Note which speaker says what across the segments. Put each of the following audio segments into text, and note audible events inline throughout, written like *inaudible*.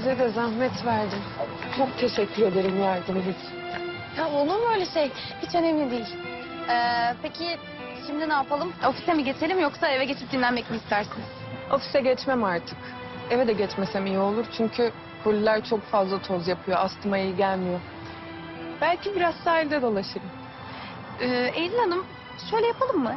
Speaker 1: Size de zahmet verdim. Çok teşekkür ederim yardımınız için.
Speaker 2: Ya olur mu öyle şey? Hiç önemli değil. Ee, peki şimdi ne yapalım? Ofise mi geçelim yoksa eve geçip dinlenmek mi istersiniz?
Speaker 1: Ofise geçmem artık. Eve de geçmesem iyi olur çünkü koliler çok fazla toz yapıyor. Astıma iyi gelmiyor. Belki biraz sahilde dolaşırım.
Speaker 2: Ee, Eylül Hanım şöyle yapalım mı?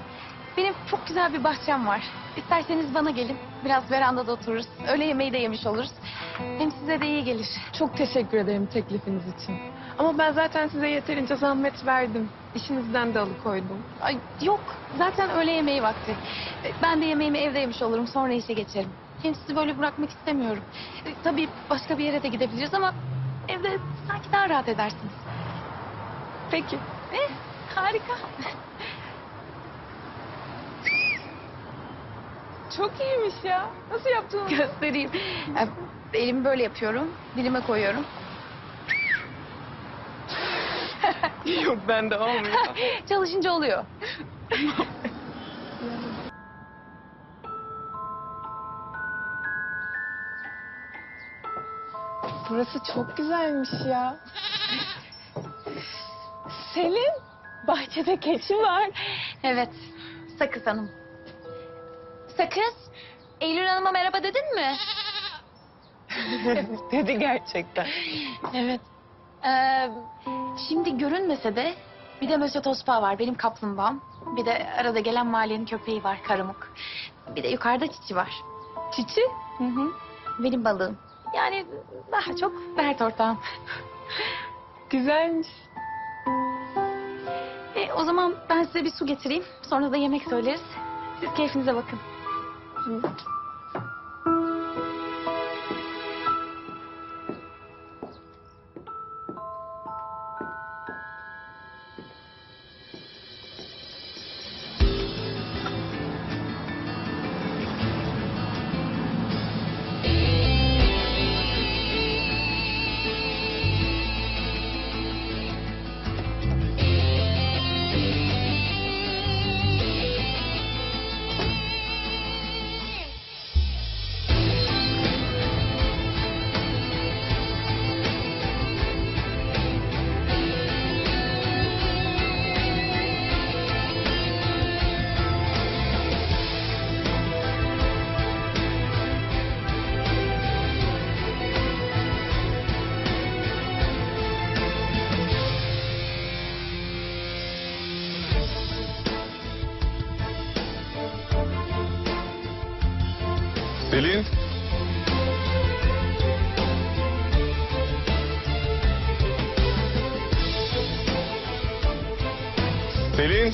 Speaker 2: Benim çok güzel bir bahçem var. İsterseniz bana gelin. Biraz verandada otururuz. Öğle yemeği de yemiş oluruz. Hem size de iyi gelir.
Speaker 1: Çok teşekkür ederim teklifiniz için. Ama ben zaten size yeterince zahmet verdim. İşinizden de alıkoydum.
Speaker 2: Ay yok. Zaten öğle yemeği vakti. Ee, Ben de yemeğimi evde yemiş olurum. Sonra işe geçerim. Hem sizi böyle bırakmak istemiyorum. Ee, Tabii başka bir yere de gidebiliriz ama evde sanki daha rahat edersiniz.
Speaker 1: Peki.
Speaker 2: Eh, harika.
Speaker 1: Çok iyiymiş ya. Nasıl yaptınız? *laughs*
Speaker 2: Göstereyim. Ee, Elimi böyle yapıyorum. Dilime koyuyorum. *laughs*
Speaker 1: Yok bende olmuyor. *laughs*
Speaker 2: Çalışınca oluyor.
Speaker 1: Burası çok güzelmiş ya. Selin, bahçede keçi var.
Speaker 2: Evet. Sakız Hanım. Sakız. Eylül Hanım'a merhaba dedin mi? *laughs*
Speaker 1: Dedi gerçekten.
Speaker 2: Evet. Ee, şimdi görünmese de bir de Mösyö Tospa var benim kaplumbağam. Bir de arada gelen mahallenin köpeği var Karamuk. Bir de yukarıda Çiçi var.
Speaker 1: Çiçi?
Speaker 2: Hı hı. Benim balığım. Yani daha çok dert ortağım.
Speaker 1: Güzelmiş.
Speaker 2: E, o zaman ben size bir su getireyim. Sonra da yemek söyleriz. Siz keyfinize bakın. 嗯。
Speaker 3: Selin. Selin.